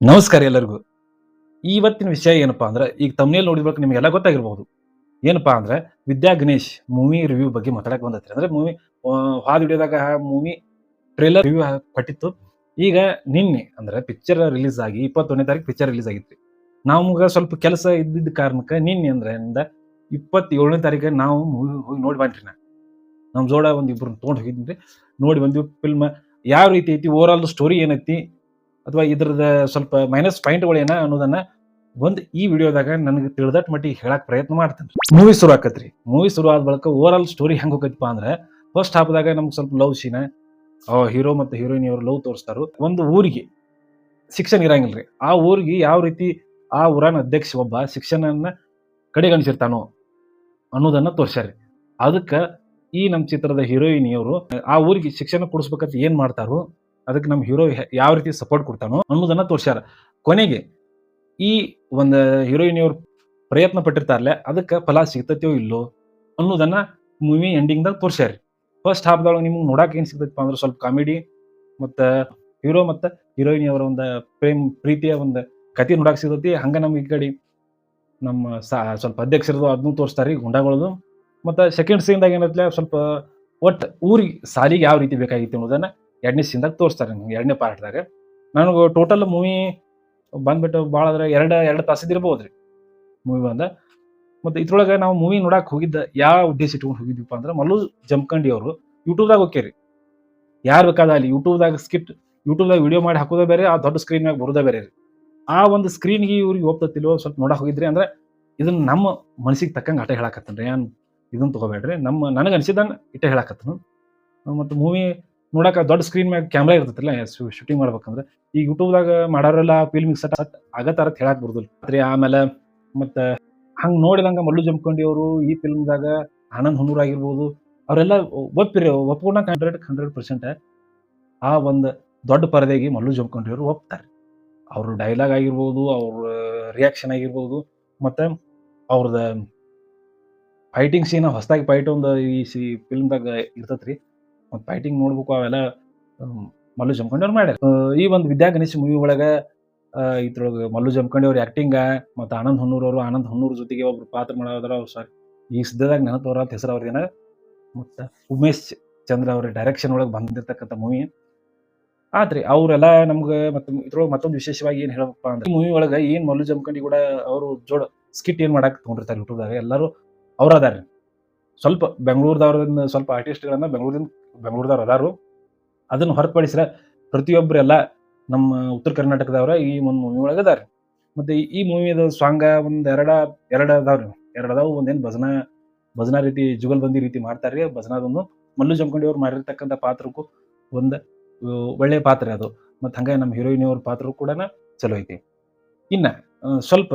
ನಮಸ್ಕಾರ ಎಲ್ಲರಿಗೂ. ಇವತ್ತಿನ ವಿಷಯ ಏನಪ್ಪಾ ಅಂದ್ರೆ, ಈಗ ತಮ್ಮನೇಲಿ ನೋಡಿದ್ಬೇಕು ನಿಮಗೆಲ್ಲ ಗೊತ್ತಾಗಿರ್ಬೋದು ಏನಪ್ಪಾ ಅಂದ್ರೆ, ವಿದ್ಯಾ ಗಣೇಶ್ ಮೂವಿ ರಿವ್ಯೂ ಬಗ್ಗೆ ಮಾತಾಡಕ್ ಬಂದೈತ್ರಿ. ಅಂದ್ರೆ ಮೂವಿ ಹಾದ್ ವಿಡಿಯೋದಾಗ ಮೂವಿ ಟ್ರೇಲರ್ ರಿವ್ಯೂ ಕೊಟ್ಟಿತ್ತು. ಈಗ ನಿನ್ನೆ ಅಂದ್ರೆ ಪಿಕ್ಚರ್ ರಿಲೀಸ್ ಆಗಿ, ಇಪ್ಪತ್ತೊಂದನೇ ತಾರೀಕು ಪಿಕ್ಚರ್ ರಿಲೀಸ್ ಆಗಿತ್ತು ನಮ್ಗೆ ಸ್ವಲ್ಪ ಕೆಲಸ ಇದ್ದಿದ್ದ ಕಾರಣಕ್ಕೆ ನಿನ್ನೆ ಅಂದ್ರೆ ಇಪ್ಪತ್ತೇಳನೇ ತಾರೀಕು ನಾವು ಮೂವಿ ಹೋಗಿ ನೋಡಿ ಬಂದ್ರಿ ನಾ. ನಮ್ಮ ಜೋಡ ಒಂದು ಇಬ್ರು ತೊಗೊಂಡು ಹೋಗಿದ್ದೀನಿ ನೋಡಿ ಬಂದ್ವಿ ಫಿಲ್ಮ್ ಯಾವ ರೀತಿ ಐತಿ? ಓವರ್ ಆಲ್ ಸ್ಟೋರಿ ಏನೈತಿ? ಅಥವಾ ಇದ್ರದ ಸ್ವಲ್ಪ ಮೈನಸ್ ಪಾಯಿಂಟ್ಗಳು ಏನ ಅನ್ನೋದನ್ನ ಒಂದು ಈ ವಿಡಿಯೋದಾಗ ನನಗೆ ತಿಳಿದಟ್ ಮಟ್ಟಿಗೆ ಹೇಳಕ್ ಪ್ರಯತ್ನ ಮಾಡ್ತೇನೆ ಮೂವಿ ಶುರು ಆಕತ್ರಿ. ಮೂವಿ ಶುರು ಆದ ಬಳಿಕ ಓವರ್ ಆಲ್ ಸ್ಟೋರಿ ಹೆಂಗ್ ಹೋಗತ್ತಪ್ಪ ಅಂದ್ರೆ ಫಸ್ಟ್ ಹಾಫ್ದಾಗ ನಮ್ಗೆ ಸ್ವಲ್ಪ ಲವ್ ಸೀನ ಹೀರೋ ಮತ್ತು ಹೀರೋಯಿನ್ ಇವರು ಲವ್ ತೋರಿಸ್ತಾರು. ಒಂದು ಊರಿಗೆ ಶಿಕ್ಷಣ ಇರಂಗಿಲ್ರಿ. ಆ ಊರಿಗೆ ಯಾವ ರೀತಿ ಆ ಊರನ ಅಧ್ಯಕ್ಷ ಒಬ್ಬ ಶಿಕ್ಷಣನ ಕಡೆಗಣಿಸಿರ್ತಾನೋ ಅನ್ನೋದನ್ನ ತೋರ್ಸ್ಯಾರಿ. ಅದಕ್ಕೆ ಈ ನಮ್ಮ ಚಿತ್ರದ ಹೀರೋಯಿನಿಯವರು ಆ ಊರಿಗೆ ಶಿಕ್ಷಣ ಕೊಡಿಸ್ಬೇಕಂತ ಏನು ಮಾಡ್ತಾರೋ ಅದಕ್ಕೆ ನಮ್ಮ ಹೀರೋ ಯಾವ ರೀತಿ ಸಪೋರ್ಟ್ ಕೊಡ್ತಾನೋ ಅನ್ನೋದನ್ನ ತೋರ್ಸ್ಯಾರ. ಕೊನೆಗೆ ಈ ಒಂದು ಹೀರೋಯಿನಿಯವ್ರು ಪ್ರಯತ್ನ ಪಟ್ಟಿರ್ತಾರಲ್ಲ, ಅದಕ್ಕೆ ಫಲ ಸಿಗ್ತತೋ ಇಲ್ಲೋ ಅನ್ನೋದನ್ನ ಮೂವಿ ಎಂಡಿಂಗ್ದಾಗ ತೋರ್ಸ್ಯಾರಿ. ಫಸ್ಟ್ ಹಾಫ್ದೊಳಗೆ ನಿಮ್ಗೆ ನೋಡಕ್ಕೆ ಏನು ಸಿಗ್ತೈತಪ್ಪ ಅಂದ್ರೆ ಸ್ವಲ್ಪ ಕಾಮಿಡಿ ಮತ್ತು ಹೀರೋ ಮತ್ತು ಹೀರೋಯಿನ್ ಅವರ ಒಂದು ಪ್ರೇಮ್ ಪ್ರೀತಿಯ ಒಂದು ಕತೆ ನೋಡಕ್ಕೆ ಸಿಗ್ತೈತಿ. ಹಂಗೆ ನಮ್ಗೆ ಈ ಕಡೆ ನಮ್ಮ ಸ್ವಲ್ಪ ಅಧ್ಯಕ್ಷರದು ಅದನ್ನೂ ತೋರಿಸ್ತಾರೆ, ಗುಂಡಾಗಳದು. ಮತ್ತು ಸೆಕೆಂಡ್ ಸೀನ್ದಾಗ ಏನೈತಿ ಸ್ವಲ್ಪ ಒಟ್ಟು ಊರಿಗೆ ಸಾಲಿಗೆ ಯಾವ ರೀತಿ ಬೇಕಾಗಿತ್ತು ಅನ್ನೋದನ್ನ ಎರಡನೇ ಸೀನ್ದಾಗ ತೋರಿಸ್ತಾರೆ ನನಗೆ, ಎರಡನೇ ಪಾರ್ಟ್ದಾಗ ನನಗೆ ಟೋಟಲ್ ಮೂವಿ ಬಂದ್ಬಿಟ್ಟು ಭಾಳ ಅಂದ್ರೆ ಎರಡು ಎರಡು ತಾಸಿದ್ದು ಇರ್ಬೋದು ರೀ ಮೂವಿ ಬಂದ. ಮತ್ತು ಇದ್ರೊಳಗೆ ನಾವು ಮೂವಿ ನೋಡಕ್ಕೆ ಹೋಗಿದ್ದ ಯಾವ ಉದ್ದೇಶ ಇಟ್ಕೊಂಡು ಹೋಗಿದ್ವಿಪ್ಪ ಅಂದ್ರೆ ಮಲ್ಲು ಜಮಖಂಡಿ ಅವರು ಯೂಟ್ಯೂಬ್ದಾಗ ಹೋಗ್ಯಾರಿ ಯಾರು ಬೇಕಾದ ಅಲ್ಲಿ ಯೂಟ್ಯೂಬ್ದಾಗ ಸ್ಕಿಟ್ ಯೂಟ್ಯೂಬ್ದಾಗ ವಿಡಿಯೋ ಮಾಡಿ ಹಾಕೋದೇ ಬೇರೆ, ಆ ದೊಡ್ಡ ಸ್ಕ್ರೀನ್ ಮ್ಯಾಗ ಬರೋದೇ ಬೇರೆ ರೀ. ಆ ಒಂದು ಸ್ಕ್ರೀನ್ಗೆ ಇವ್ರಿಗೆ ಹೋಗ್ತತಿಲ್ವೋ ಸ್ವಲ್ಪ ನೋಡಕ್ಕೆ ಹೋಗಿದ್ರಿ ಅಂದ್ರೆ ಇದನ್ನ ನಮ್ಮ ಮನಸ್ಸಿಗೆ ತಕ್ಕಂಗೆ ಆಟ ಹೇಳಕತ್ತನ್ರಿ. ಏನು ಇದನ್ನ ತೊಗೋಬೇಡ್ರಿ. ನಮ್ಮ ನನಗೆ ಅನಿಸಿದ್ದನ್ನು ಇಟ್ಟೆ ಹೇಳಕತ್ತನು. ಮತ್ತು ಮೂವಿ ನೋಡಕ ದೊಡ್ಡ ಸ್ಕ್ರೀನ್ ಮ್ಯಾಗ ಕ್ಯಾಮ್ರಾ ಇರ್ತೈತಿಲ್ಲ ಶೂಟಿಂಗ್ ಮಾಡ್ಬೇಕಂದ್ರೆ. ಈಗ ಯೂಟ್ಯೂಬ್ದಾಗ ಮಾಡೋರೆಲ್ಲ ಫಿಲ್ಮ್ ಸೆಟ್ ಆಗತ್ತಾರ ಹೇಳಕ್ ಬರುದಿಲ್ಲ. ರೀ ಆಮೇಲೆ ಮತ್ತೆ ಹಂಗ್ ನೋಡಿದಂಗ ಮಲ್ಲು ಜಮ್ಕೊಂಡಿ ಅವರು ಈ ಫಿಲ್ಮ್ದಾಗ ಆನಂದ್ ಹುನೂರ್ ಆಗಿರ್ಬೋದು. ಅವರೆಲ್ಲ ಒಪ್ಪಿರಿ ಒಪ್ಕೊಂಡಾಗ ಹಂಡ್ರೆಡ್ ಹಂಡ್ರೆಡ್ ಪರ್ಸೆಂಟ್ ಆ ಒಂದು ದೊಡ್ಡ ಪರದೆಗೆ ಮಲ್ಲು ಜಮ್ಕೊಂಡಿ ಅವರು ಒಪ್ತಾರೆ. ಅವ್ರ ಡೈಲಾಗ್ ಆಗಿರ್ಬೋದು, ಅವ್ರ ರಿಯಾಕ್ಷನ್ ಆಗಿರ್ಬೋದು, ಮತ್ತೆ ಅವ್ರದ ಫೈಟಿಂಗ್ ಸೀನ್ ಹೊಸದಾಗಿ ಫೈಟ್ ಒಂದು ಈ ಸಿ ಫಿಲ್ಮ್ದಾಗ ಇರ್ತೈತ್ರಿ. ಮತ್ತು ಫೈಟಿಂಗ್ ನೋಡ್ಬೇಕು, ಅವೆಲ್ಲ ಮಲ್ಲು ಜಮ್ಕಂಡಿ ಅವ್ರು ಮಾಡ್ಯಾರ ಈ ಒಂದು ವಿದ್ಯಾ ಗಣೇಶ್ ಮೂವಿ ಒಳಗೆ ಇದ್ರೊಳಗೆ ಮಲ್ಲು ಜಮಖಂಡಿ ಅವ್ರ ಆ್ಯಕ್ಟಿಂಗ ಮತ್ತು ಆನಂದ್ ಹೊನ್ನೂರ್ ಅವರು, ಆನಂದ್ ಹೊನ್ನೂರ್ ಜೊತೆಗೆ ಒಬ್ರು ಪಾತ್ರ ಮಾಡೋದ್ರ ಅವ್ರು ಸಾರಿ ಈ ಸದ್ಯದಾಗ ನೆನಪವ್ರ ಅಂತ ಹೆಸರು ಅವ್ರದೇನ? ಮತ್ತು ಉಮೇಶ್ ಚಂದ್ರ ಅವ್ರ ಡೈರೆಕ್ಷನ್ ಒಳಗೆ ಬಂದಿರ್ತಕ್ಕಂಥ ಮೂವಿ ಆದ್ರಿ ಅವರೆಲ್ಲ ನಮ್ಗೆ ಮತ್ತೆ ಇದ್ರೊಳಗೆ ಮತ್ತೊಂದು ವಿಶೇಷವಾಗಿ ಏನು ಹೇಳಪ್ಪ ಅಂದ್ರೆ ಮೂವಿ ಒಳಗೆ ಏನು ಮಲ್ಲು ಜಮ್ಕಂಡಿ ಕೂಡ ಅವರು ಜೋಡ ಸ್ಕಿಟ್ ಏನು ಮಾಡಕ್ಕೆ ತೊಗೊಂಡಿರ್ತಾರೆ ಯೂಟ್ಯೂಬ್ದಾಗ ಎಲ್ಲರೂ ಅವ್ರು ಅದಾರ ಸ್ವಲ್ಪ ಬೆಂಗಳೂರದವ್ರಿಂದ ಸ್ವಲ್ಪ ಆರ್ಟಿಸ್ಟ್ಗಳನ್ನ ಬೆಂಗಳೂರಿಂದ ಬೆಂಗಳೂರದವ್ರು ಅದಾರು. ಅದನ್ನು ಹೊರತುಪಡಿಸಿದ್ರೆ ಪ್ರತಿಯೊಬ್ಬರೆಲ್ಲ ನಮ್ಮ ಉತ್ತರ ಕರ್ನಾಟಕದವ್ರ ಈ ಒಂದು ಮೂವಿ ಒಳಗೆ ಅದಾರ. ಮತ್ತೆ ಈ- ಮೂವಿದ ಸಾಂಗ ಒಂದು ಎರಡ, ಎರಡು ಅದಾವ್ರಿ. ಎರಡು ಅದಾವು. ಒಂದೇನು ಭಜನಾ ಭಜನಾ ರೀತಿ ಜುಗಲ್ಬಂದಿ ರೀತಿ ಮಾಡ್ತಾರ್ರಿ. ಭಜನಾದೊಂದು ಮಲ್ಲು ಜಮಖಂಡಿ ಅವ್ರು ಮಾಡಿರ್ತಕ್ಕಂಥ ಪಾತ್ರಕ್ಕೂ ಒಂದು ಒಳ್ಳೆಯ ಒಳ್ಳೆ ಪಾತ್ರ ಅದು. ಮತ್ತು ಹಂಗ ನಮ್ಮ ಹೀರೋಯಿನ್ ಅವ್ರ ಪಾತ್ರ ಕೂಡ ಚಲೋ ಐತಿ. ಇನ್ನ ಸ್ವಲ್ಪ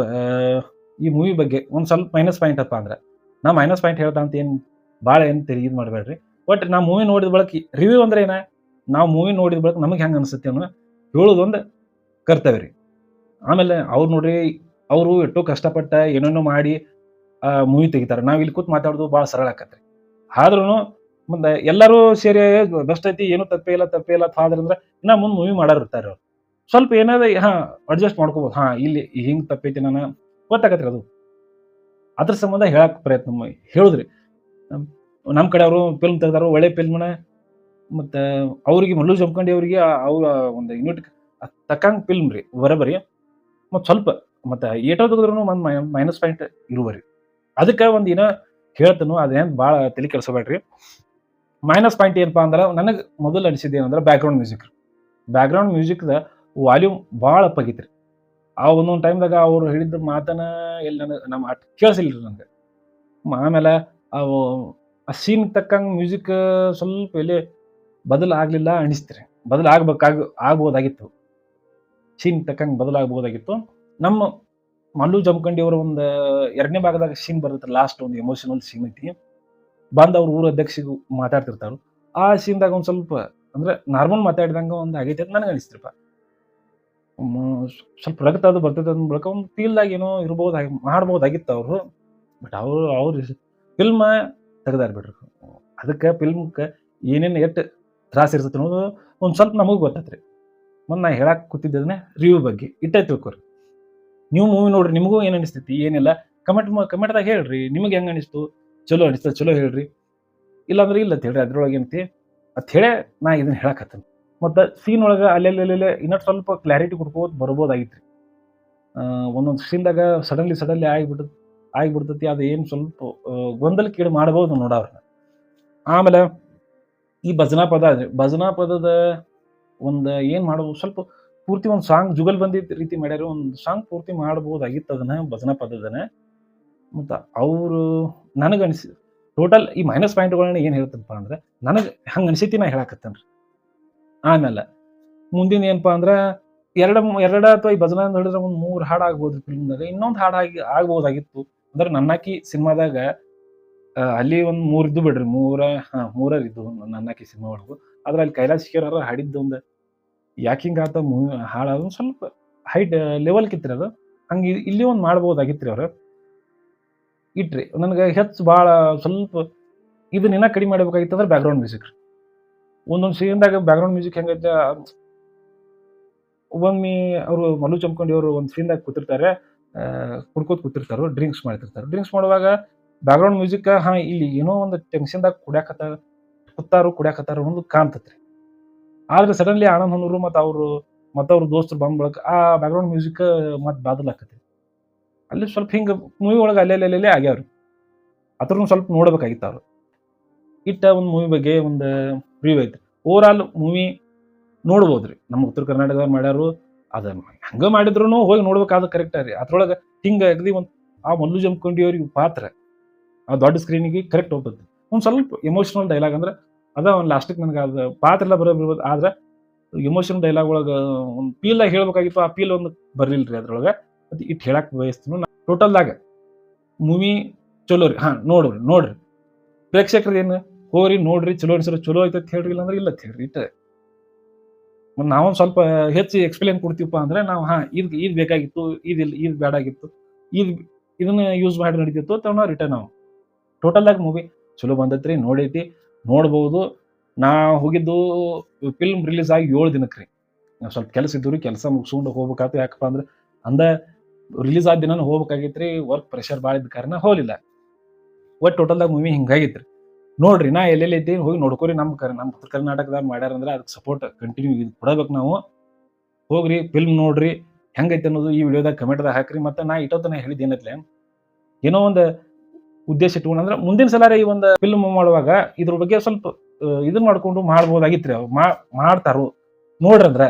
ಈ ಮೂವಿ ಬಗ್ಗೆ ಒಂದು ಸ್ವಲ್ಪ ಮೈನಸ್ ಪಾಯಿಂಟ್ ಅಪ್ಪ ಅಂದ್ರೆ ನಾ ಮೈನಸ್ ಪಾಯಿಂಟ್ ಹೇಳ್ತಾ ಅಂತ ಏನು ಭಾಳ ಏನು ತೆರಿಗೆ ಮಾಡಬೇಡ್ರಿ. ಬಟ್ ನಾ ಮೂವಿ ನೋಡಿದ ಬಳಕ ರಿವ್ಯೂ ಅಂದ್ರೆ ಏನ? ನಾವು ಮೂವಿ ನೋಡಿದ ಬಳಕ ನಮಗೆ ಹೆಂಗೆ ಅನಿಸುತ್ತೆ ಅನ್ನೋ ಹೇಳೋದೊಂದು ಕರ್ತವ್ಯ ರೀ. ಆಮೇಲೆ ಅವ್ರು ನೋಡ್ರಿ ಅವರು ಎಷ್ಟೋ ಕಷ್ಟಪಟ್ಟ ಏನೇನೋ ಮಾಡಿ ಮೂವಿ ತೆಗಿತಾರೆ. ನಾವು ಇಲ್ಲಿ ಕೂತ್ ಮಾತಾಡೋದು ಭಾಳ ಸರಳ ಆಕತ್ರಿ. ಆದ್ರೂ ಮುಂದೆ ಎಲ್ಲರೂ ಸೇರಿ ಬೆಸ್ಟ್ ಐತಿ, ಏನು ತಪ್ಪೇ ಇಲ್ಲ ತಪ್ಪೇ ಇಲ್ಲ ಆದ್ರೆ ಅಂದ್ರೆ ಇನ್ನ ಮುಂದೆ ಮೂವಿ ಮಾಡೋರು ಇರ್ತಾರೆ ಅವ್ರು. ಸ್ವಲ್ಪ ಏನಾದ್ರೆ ಹಾ ಅಡ್ಜಸ್ಟ್ ಮಾಡ್ಕೋಬೋದು. ಹಾ, ಇಲ್ಲಿ ಹಿಂಗೆ ತಪ್ಪೈತಿ ನಾನು ಗೊತ್ತಾಗತ್ತೆ ಅದು. ಅದ್ರ ಸಂಬಂಧ ಹೇಳಕ್ ಪ್ರಯತ್ನ ಹೇಳಿದ್ರಿ ಹೇಳುದ್ರಿ. ನಮ್- ನಮ್ ಕಡೆ ಅವರು ಫಿಲ್ಮ್ ತೆಗ್ದಾರು, ಒಳ್ಳೆ ಫಿಲ್ಮ್ನ ಮತ್ತೆ ಅವ್ರಿಗೆ ಮಲ್ಲು ಜಮ್ಕಂಡಿ ಅವರಿಗೆ ಅವ್ರ ಒಂದು ಯೂನಿಟ್ ತಕ್ಕಂಗ್ ಫಿಲ್ಮ್ ರೀ ಬರಬರಿ ಮತ್ತು ಸ್ವಲ್ಪ, ಮತ್ತೆ ಏಟೋ ತೆಗೆದ್ರು ಒಂದು ಮೈನಸ್ ಪಾಯಿಂಟ್ ಇರುವರಿ. ಅದಕ್ಕೆ ಒಂದು ಏನೋ ಹೇಳ್ತನು, ಅದೇನು ಭಾಳ ತಲೆ ಕೆಲಸಬೇಡ್ರಿ ಮೈನಸ್ ಪಾಯಿಂಟ್ ಏನಪ್ಪ ಅಂದ್ರೆ, ನನಗೆ ಮೊದಲು ಅನಿಸಿದ್ದು ಏನಂದ್ರೆ ಬ್ಯಾಕ್ಗ್ರೌಂಡ್ ಮ್ಯೂಸಿಕ್ ಬ್ಯಾಕ್ಗ್ರೌಂಡ್ ಮ್ಯೂಸಿಕ್ದ ವಾಲ್ಯೂಮ್ ಭಾಳ ಅಪ್ಪಾಗಿತ್ರಿ. ಆ ಒಂದೊಂದು ಟೈಮ್ದಾಗ ಅವ್ರು ಹೇಳಿದ ಮಾತನ ಎಲ್ಲಿ ನನಗೆ ನಮ್ಮ ಅಟ್ ಕೇಳಿಸಿಲ್ರಿ ನನಗೆ ಆಮೇಲೆ ಅವು ಆ ಸೀನ್ ತಕ್ಕಂಗೆ ಮ್ಯೂಸಿಕ್ ಸ್ವಲ್ಪ ಎಲ್ಲಿ ಬದಲಾಗಲಿಲ್ಲ ಅನಿಸ್ತೀರಿ. ಬದಲಾಗಬೇಕಾಗ ಆಗ್ಬೋದಾಗಿತ್ತು. ಸೀನ್ ತಕ್ಕಂಗೆ ಬದಲಾಗಬಹುದಾಗಿತ್ತು ನಮ್ಮ ಮಲ್ಲು ಜಮಖಂಡಿ ಅವರ ಒಂದು ಎರಡನೇ ಭಾಗದಾಗ ಸೀನ್ ಬರುತ್ತೆ ಲಾಸ್ಟ್ ಒಂದು ಎಮೋಷನಲ್ ಸೀನ್ ಐತಿ. ಬಂದು ಅವ್ರ ಊರ ಅಧ್ಯಕ್ಷಿಗೆ ಮಾತಾಡ್ತಿರ್ತಾರೆ. ಆ ಸೀನ್ದಾಗ ಒಂದು ಸ್ವಲ್ಪ ಅಂದ್ರೆ ನಾರ್ಮಲ್ ಮಾತಾಡಿದಂಗ ಒಂದು ಆಗೈತೆ ಅಂತ ನನಗೆ ಅನಿಸ್ತಿರಪ್ಪ. ಸ್ವಲ್ಪ ರಕ್ತ ಅದು ಬರ್ತೈತೆ ಅಂದ ಬಳಿಕ ಒಂದು ಫೀಲ್ದಾಗ ಏನೋ ಇರ್ಬೋದಾಗಿ ಮಾಡ್ಬೋದಾಗಿತ್ತು ಅವರು. ಬಟ್ ಅವ್ರು, ಅವ್ರ ಫಿಲ್ಮ್ ತೆಗ್ದಾರ ಬಿಡ್ರಿ ಅದಕ್ಕೆ ಫಿಲ್ಮ್ಗೆ ಏನೇನು ಎಷ್ಟು ತ್ರಾಸ ಇರ್ತೈತೆ ಅನ್ನೋದು ಒಂದು ಸ್ವಲ್ಪ ನಮಗೂ ಗೊತ್ತೈತ್ರಿ. ಮತ್ತು ನಾ ಹೇಳಕ್ಕೆ ಕೂತಿದ್ದೇನೆ ರಿವ್ಯೂ ಬಗ್ಗೆ. ಇಟ್ಟೇ ತಿಳ್ಕೊರಿ. ನೀವು ಮೂವಿ ನೋಡ್ರಿ, ನಿಮಗೂ ಏನು ಅನಿಸ್ತೈತಿ, ಏನಿಲ್ಲ. ಕಮೆಂಟ್ ಕಮೆಂಟ್ದಾಗ ಹೇಳ್ರಿ, ನಿಮಗೆ ಹೆಂಗೆ ಅನಿಸ್ತು? ಚಲೋ ಅನಿಸ್ತು ಚಲೋ ಹೇಳ್ರಿ. ಇಲ್ಲಾಂದ್ರೆ ಇಲ್ಲ ಅಂತ ಹೇಳ್ರಿ, ಅದ್ರೊಳಗೆ ಏನೈತಿ? ಅಂತ ಹೇಳೇ ನಾ ಇದನ್ನ ಹೇಳಕತ್ತೇನೆ ಮತ್ತು ಸೀನ್ ಒಳಗೆ ಅಲ್ಲೆಲ್ಲೆಲ್ಲೆ ಇನ್ನೊಂದು ಸ್ವಲ್ಪ ಕ್ಲಾರಿಟಿ ಕೊಡ್ಕೋತ ಬರ್ಬೋದಾಗಿತ್ತು ರೀ ಒಂದೊಂದು ಸೀನ್ದಾಗ ಸಡನ್ಲಿ ಸಡನ್ಲಿ ಆಗಿಬಿಟ್ಟು ಆಗಿಬಿಡ್ತೈತಿ. ಅದು ಏನು ಸ್ವಲ್ಪ ಗೊಂದಲ ಗೊಂದಲಕ್ಕೀಡು ಮಾಡ್ಬೋದು ನೋಡವ್ರನ್ನ ಆಮೇಲೆ ಈ ಭಜನಾ ಪದ ಭಜನಾ ಪದದ ಒಂದು ಏನು ಮಾಡ್ಬೋದು ಸ್ವಲ್ಪ ಪೂರ್ತಿ ಒಂದು ಸಾಂಗ್ ಜುಗಲ್ ಬಂದಿದ್ದ ರೀತಿ ಮಾಡ್ಯಾರ, ಒಂದು ಸಾಂಗ್ ಪೂರ್ತಿ ಮಾಡ್ಬೋದಾಗಿತ್ತು ಅದನ್ನ ಭಜನಾ ಪದದನ್ನ ಮತ್ತು ಅವರು ನನಗೆ ಅನಿಸಿ ಟೋಟಲ್ ಈ ಮೈನಸ್ ಪಾಯಿಂಟ್ಗಳನ್ನ ಏನು ಹೇಳ್ತಪ್ಪ ಅಂದ್ರೆ, ನನಗೆ ಹಂಗೆ ಅನಿಸೈತಿ ನಾ ಹೇಳಕತ್ತೇನೆ ರೀ ಆಮೇಲೆ ಮುಂದಿನ ಏನಪ್ಪಾ ಅಂದ್ರೆ ಎರಡ ಎರಡ ಅಥವಾ ಈ ಭಜನಾ ಹೇಳಿದ್ರೆ ಒಂದು ಮೂರು ಹಾಡು ಆಗ್ಬೋದು ಫಿಲ್ಮ್ದಾಗ ಇನ್ನೊಂದು ಹಾಡು ಆಗಿ ಆಗ್ಬೋದಾಗಿತ್ತು. ಅಂದ್ರೆ ನನ್ನಾಕಿ ಸಿನಿಮಾದಾಗ ಅಲ್ಲಿ ಒಂದು ಮೂರ್ ಇದ್ದು ಬಿಡ್ರಿ. ಮೂರ, ಹಾ ಮೂರರ್ ಇದ್ದು ನನ್ನಕ್ಕಿ ಸಿನಿಮಾ ಒಳಗು. ಆದ್ರೆ ಅಲ್ಲಿ ಕೈಲಾಶ್ ಶಿಖರ್ ಹಾಡಿದ್ದು ಒಂದು ಯಾಕಿಂಗ್ ಆತ ಅದು ಸ್ವಲ್ಪ ಹೈಟ್ ಲೆವೆಲ್ ಕಿತ್ರಿ ಅದು. ಹಂಗೆ ಇಲ್ಲಿ ಒಂದು ಮಾಡ್ಬೋದಾಗಿತ್ರಿ ಅವ್ರು. ಇಟ್ರಿ. ನನಗೆ ಹೆಚ್ಚು ಭಾಳ ಸ್ವಲ್ಪ ಇದನ್ನ ಇನ್ನ ಕಡಿಮೆ ಮಾಡ್ಬೇಕಾಗಿತ್ತು ಅಂದ್ರೆ ಬ್ಯಾಕ್ಗ್ರೌಂಡ್ ಮ್ಯೂಸಿಕ್ ರೀ. ಒಂದೊಂದು ಸೀನ್ದಾಗ ಬ್ಯಾಕ್ಗ್ರೌಂಡ್ ಮ್ಯೂಸಿಕ್ ಹೆಂಗೈತೆ ಒಮ್ಮೆ ಅವರು ಮಲು ಚಮ್ಕೊಂಡಿ ಅವರು ಒಂದು ಸೀನ್ದಾಗ ಕೂತಿರ್ತಾರೆ ಕುಡ್ಕೋತ್ ಕೂತಿರ್ತಾರೆ ಡ್ರಿಂಕ್ಸ್ ಮಾಡ್ತಿರ್ತಾರೆ. ಡ್ರಿಂಕ್ಸ್ ಮಾಡುವಾಗ ಬ್ಯಾಕ್ಗ್ರೌಂಡ್ ಮ್ಯೂಸಿಕ್ ಹಾಂ, ಇಲ್ಲಿ ಏನೋ ಒಂದು ಟೆನ್ಷನ್ದಾಗ ಕುಡ್ಯಾಕತ್ತ, ಕುತ್ತಾರು, ಕುಡ್ಯಾಕತ್ತಾರ ಅನ್ನೋದು ಕಾಣ್ತತ್ರಿ. ಆದ್ರೆ ಸಡನ್ಲಿ ಆನಂದ್ ಹೊನ್ನೂರು ಮತ್ತು ಅವರು, ಮತ್ತು ಅವ್ರ ದೋಸ್ತರು ಬಂದ್ ಬಳಕ ಆ ಬ್ಯಾಕ್ಗ್ರೌಂಡ್ ಮ್ಯೂಸಿಕ್ ಮತ್ತೆ ಬಾದಲಾಕತ್ತಿ ಅಲ್ಲಿ ಸ್ವಲ್ಪ ಹಿಂಗೆ ಮೂವಿ ಒಳಗೆ ಅಲ್ಲೇ ಅಲ್ಲೇ ಆಗ್ಯಾವ್ರಿ. ಅದ್ರೂ ಸ್ವಲ್ಪ ನೋಡ್ಬೇಕಾಗಿತ್ತು ಅವ್ರು. ಇಟ್ಟ ಒಂದು ಮೂವಿ ಬಗ್ಗೆ ಒಂದು ರಿವ್ಯೂ ಐತ್ರಿ. ಓವರ್ ಆಲ್ ಮೂವಿ ನೋಡ್ಬೋದ್ರಿ. ನಮ್ಮ ಉತ್ತರ ಕರ್ನಾಟಕದವ್ರು ಮಾಡ್ಯಾರು ಅದ ಹಂಗ ಮಾಡಿದ್ರು ಹೋಗಿ ನೋಡ್ಬೇಕಾದ ಕರೆಕ್ಟ್ ರೀ. ಅದ್ರೊಳಗೆ ಹಿಂಗೆ ಅಗದಿ ಒಂದು ಆ ಮಲ್ಲು ಜಂಪ್ಕೊಂಡಿ ಅವ್ರಿಗೆ ಪಾತ್ರ ಆ ದೊಡ್ಡ ಸ್ಕ್ರೀನಿಗೆ ಕರೆಕ್ಟ್ ಹೋಗ್ತದೆ ಒಂದು ಸ್ವಲ್ಪ ಎಮೋಷನಲ್ ಡೈಲಾಗ್ ಅಂದ್ರೆ ಅದ ಒಂದು ಲಾಸ್ಟಿಗೆ ನನಗೆ ಅದು ಪಾತ್ರ ಎಲ್ಲ ಬರೋ ಬಿಡ್ಬೋದು ಆದ್ರೆ ಎಮೋಷನಲ್ ಡೈಲಾಗ್ ಒಳಗೆ ಒಂದು ಫೀಲ್ದಾಗ ಹೇಳ್ಬೇಕಾಗಿತ್ತು, ಆ ಪೀಲ್ ಒಂದು ಬರಲಿಲ್ಲ ರೀ ಅದ್ರೊಳಗೆ. ಅದು ಇಟ್ಟು ಹೇಳಕ್ ಬಯಸ್ತೀನಿ ಟೋಟಲ್ದಾಗ ಮೂವಿ ಚಲೋ ರೀ. ಹಾಂ, ನೋಡ್ರಿ ನೋಡ್ರಿ. ಪ್ರೇಕ್ಷಕರು ಏನು ಹೋಗ್ರಿ ನೋಡ್ರಿ, ಚಲೋ ಅನ್ಸರ ಚಲೋ ಐತೈತೆ ಹೇಳ್ರಿ ಇಲ್ಲ ಅಂದ್ರೆ ಇಲ್ಲ ಹೇಳ್ರಿ, ಇಟ್ಟ. ನಾವೊಂದು ಸ್ವಲ್ಪ ಹೆಚ್ಚು ಎಕ್ಸ್ಪ್ಲೇನ್ ಕೊಡ್ತೀವಪ್ಪ ಅಂದ್ರೆ ನಾವು, ಹಾಂ, ಇದು ಇದು ಬೇಕಾಗಿತ್ತು ಇದಿಲ್ಲ ಇದು ಬೇಡಾಗಿತ್ತು ಇದು, ಇದನ್ನ ಯೂಸ್ ಮಾಡಿ ನಡೀತಿತ್ತು ಅಂತ ನಾವು ರಿಟರ್ನ್ ನಾವು ಆಗಿ ಮೂವಿ ಚಲೋ ಬಂದೈತ್ರಿ, ನೋಡೈತಿ, ನೋಡ್ಬೋದು. ನಾ ಹೋಗಿದ್ದು ಫಿಲ್ಮ್ ರಿಲೀಸ್ ಆಗಿ ಏಳು ದಿನಕ್ಕೆ ರೀ. ನಾವು ಸ್ವಲ್ಪ ಕೆಲಸ ಇದ್ದು ರೀ ಕೆಲಸ ಮುಗಿಸ್ಕೊಂಡು ಹೋಗ್ಬೇಕಾಯ್ತು ಯಾಕಪ್ಪ ಅಂದ್ರೆ ಅಂದ ರಿಲೀಸ್ ಆದ ದಿನ ಹೋಗ್ಬೇಕಾಗಿತ್ತು ರೀ ವರ್ಕ್ ಪ್ರೆಷರ್ ಭಾಳ ಇದ್ದ ಕಾರಣ ಹೋಗಲಿಲ್ಲ. ಒಟ್ಟು ಟೋಟಲ್ದಾಗ ಮೂವಿ ಹಿಂಗಾಗಿತ್ತು ರೀ ನೋಡ್ರಿ, ನಾ ಎಲ್ಲೆಲ್ಲಿ ಐತಿ ಹೋಗಿ ನೋಡ್ಕೊರಿ ನಮ್ಮ ಕರ್ ನಮ್ಮ ಉತ್ತರ ಕರ್ನಾಟಕದಾಗ ಮಾಡ್ಯಾರ ಅಂದ್ರೆ ಅದಕ್ಕೆ ಸಪೋರ್ಟ್ ಕಂಟಿನ್ಯೂ ಇದು ಕೊಡಬೇಕು ನಾವು. ಹೋಗ್ರಿ ಫಿಲ್ಮ್ ನೋಡ್ರಿ, ಹೆಂಗೈತೆ ಅನ್ನೋದು ಈ ವಿಡಿಯೋದಾಗ ಕಮೆಂಟ್ದಾಗ ಹಾಕ್ರಿ. ಮತ್ತೆ ನಾ ಇಟ್ಟೋತನ ಹೇಳಿದ್ದೇನತ್ಲೆ ಏನೋ ಒಂದು ಉದ್ದೇಶ ಇಟ್ಕೊಂಡು ಅಂದ್ರೆ ಮುಂದಿನ ಸಲ ಈ ಒಂದು ಫಿಲ್ಮ್ ಮಾಡುವಾಗ ಇದ್ರ ಬಗ್ಗೆ ಸ್ವಲ್ಪ ಇದನ್ನ ಮಾಡ್ಕೊಂಡು ಮಾಡ್ಬೋದಾಗಿತ್ರಿ ಅವ್ರು. ಮಾಡ್ತಾರು ನೋಡ್ರಿ ಅಂದ್ರೆ,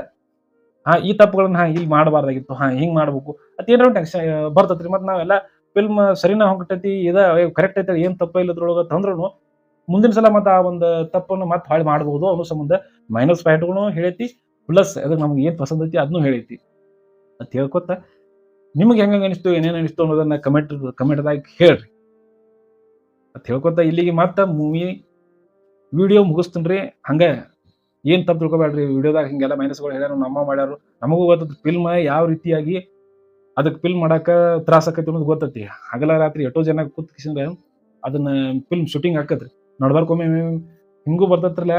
ಹಾ, ಈ ತಪ್ಪುಗಳನ್ನ ಹಾ, ಇಲ್ಲಿ ಮಾಡಬಾರ್ದಾಗಿತ್ತು, ಹಾ, ಹಿಂಗ್ ಮಾಡ್ಬೇಕು. ಏನಾರ ಟೆನ್ಷನ್ ಬರ್ತೈತ್ರಿ. ಮತ್ತೆ ನಾವೆಲ್ಲ ಫಿಲ್ಮ್ ಸರಿನಾ ಹೊಂಟೈತಿ ಇದ ಕರೆಕ್ಟ್ ಐತೆ, ಏನ್ ತಪ್ಪ ಇಲ್ಲ ಇದ್ರೊಳಗ ತಂದ್ರು ಮುಂದಿನ ಸಲ ಮತ್ತೆ ಆ ಒಂದು ತಪ್ಪನ್ನು ಮತ್ತೆ ಹಾಳು ಮಾಡಬಹುದು ಅನ್ನೋ ಸಂಬಂಧ ಮೈನಸ್ ಪಾಯಿಂಟ್ಗಳು ಹೇಳೈತಿ ಪ್ಲಸ್ ಅದಕ್ಕೆ ನಮ್ಗೆ ಏನು ಪಸಂದ್ ಐತಿ ಅದನ್ನು ಹೇಳೈತಿ. ಅಂತ ಹೇಳ್ಕೊತ ನಿಮ್ಗೆ ಹೆಂಗೆ ಅನಿಸ್ತು, ಏನೇನು ಅನಿಸ್ತು ಅನ್ನೋದನ್ನ ಕಮೆಂಟ್ ಕಮೆಂಟ್ದಾಗ ಹೇಳ್ರಿ. ಅಂತ ಹೇಳ್ಕೊತ ಇಲ್ಲಿಗೆ ಮತ್ತೆ ಮೂವಿ ವಿಡಿಯೋ ಮುಗಿಸ್ತೀನಿ ಹಂಗೆ ಏನು ತಪ್ಪು ತಿಳ್ಕೊಬೇಡ್ರಿ ವಿಡಿಯೋದಾಗ ಹಿಂಗೆಲ್ಲ ಮೈನಸ್ಗಳು ಹೇಳ್ಯಾರ, ನಮ್ಮ ಮಾಡ್ಯಾರು. ನಮಗೂ ಗೊತ್ತದ ಫಿಲ್ಮ್ ಯಾವ ರೀತಿಯಾಗಿ ಅದಕ್ಕೆ ಫಿಲ್ಮ್ ಮಾಡಾಕ ತ್ರಾಸ ಆಕೈತಿ ಅನ್ನೋದು ಗೊತ್ತೈತಿ. ಹಗಲ ರಾತ್ರಿ ಎಷ್ಟೋ ಜನ ಕೂತ್ಕಿಸಿಂದ್ರೆ ಅದನ್ನ ಫಿಲ್ಮ್ ಶೂಟಿಂಗ್ ಆಕತ್ರಿ ನಡ್ಬಾರ್ಕೊಮ್ಮೆ ಹಿಂಗೂ ಬರ್ತೈತ್ರಲ್ಲ.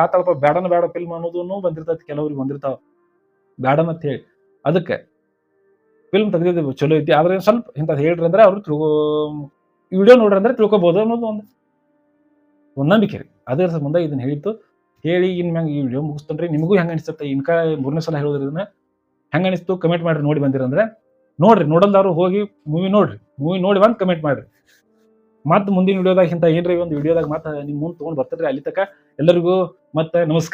ಆ ತಳಪ ಬೇಡನ ಬ್ಯಾಡ ಫಿಲ್ಮ್ ಅನ್ನೋದು ಬಂದಿರ್ತೈತಿ, ಕೆಲವ್ರಿಗೆ ಬಂದಿರ್ತಾವ. ಬ್ಯಾಡನ್ ಅಂತ ಹೇಳಿ. ಅದಕ್ಕೆ ಫಿಲ್ಮ್ ತೆಗ್ದಿದ್ದು ಚಲೋ ಐತಿ. ಆದ್ರೆ ಸ್ವಲ್ಪ ಇಂಥದ್ದು ಹೇಳ್ರಿ ಅಂದ್ರೆ ಅವ್ರು ತಿಳ್ಕೊ ವಿಡಿಯೋ ನೋಡ್ರಿ ಅಂದ್ರೆ ತಿಳ್ಕೊಬೋದು ಅನ್ನೋದು ಒಂದು ಒಂದು ನಂಬಿಕೆ ರೀ. ಅದೇ ಸಂಬಂಧ ಇದನ್ನ ಹೇಳಿತ್ತು ಹೇಳಿ, ಇನ್ ಮ್ಯಾಂಗ ಈ ವಿಡಿಯೋ ಮುಗಿಸ್ತೇನೆ ನಿಮಗೂ ಹೆಂಗ ಅನಿಸುತ್ತೆ? ಇನ್ಕ ಮೂರನೇ ಸಲ ಹೇಳೋದ್ರಿಂದ ಹೆಂಗ ಅನಿಸ್ತು? ಕಮೆಂಟ್ ಮಾಡ್ರಿ, ನೋಡಿ ಬಂದಿರಂದ್ರೆ. ನೋಡ್ರಿ, ನೋಡಲ್ದವ್ರು ಹೋಗಿ ಮೂವಿ ನೋಡ್ರಿ. ಮೂವಿ ನೋಡಿ ಬಂದು ಕಮೆಂಟ್ ಮಾಡ್ರಿ. ಮತ್ತೆ ಮುಂದಿನ ವಿಡಿಯೋದಾಗ ಇಂಥ ಏನ್ರಿ ಒಂದು ವಿಡಿಯೋದಾಗ ಮತ್ತೆ ನಿಮ್ ಮುಂದೆ ತೊಗೊಂಡು ಬರ್ತಾರೆ ಅಲ್ಲಿ ತನಕ ಎಲ್ಲರಿಗೂ ಮತ್ತೆ ನಮಸ್ಕಾರ.